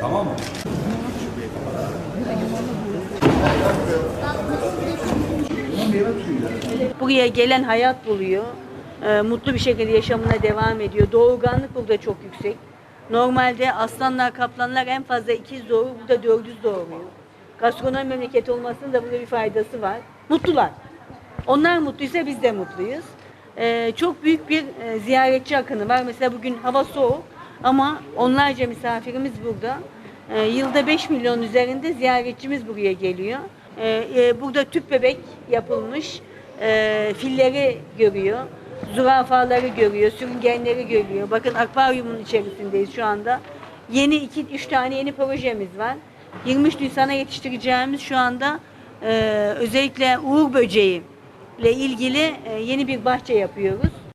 Tamam mı? Buraya gelen hayat buluyor. Ee, mutlu bir şekilde yaşamına devam ediyor. Doğurganlık burada çok yüksek. Normalde aslanlar, kaplanlar en fazla ikiz doğurur. Burada dördüz doğuruyor. Gastronomi memleketi olmasının da burada bir faydası var. Mutlular. Onlar mutluysa biz de mutluyuz. Ee, çok büyük bir e, ziyaretçi akını var. Mesela bugün hava soğuk ama onlarca misafirimiz burada. Ee, yılda 5 milyon üzerinde ziyaretçimiz buraya geliyor. Ee, e, burada tüp bebek yapılmış. Ee, filleri görüyor. Zürafaları görüyor, sürüngenleri görüyor. Bakın akvaryumun içerisindeyiz şu anda. Yeni iki, üç tane yeni projemiz var. 23 Nisan'a yetiştireceğimiz şu anda e, özellikle uğur böceği ile ilgili e, yeni bir bahçe yapıyoruz.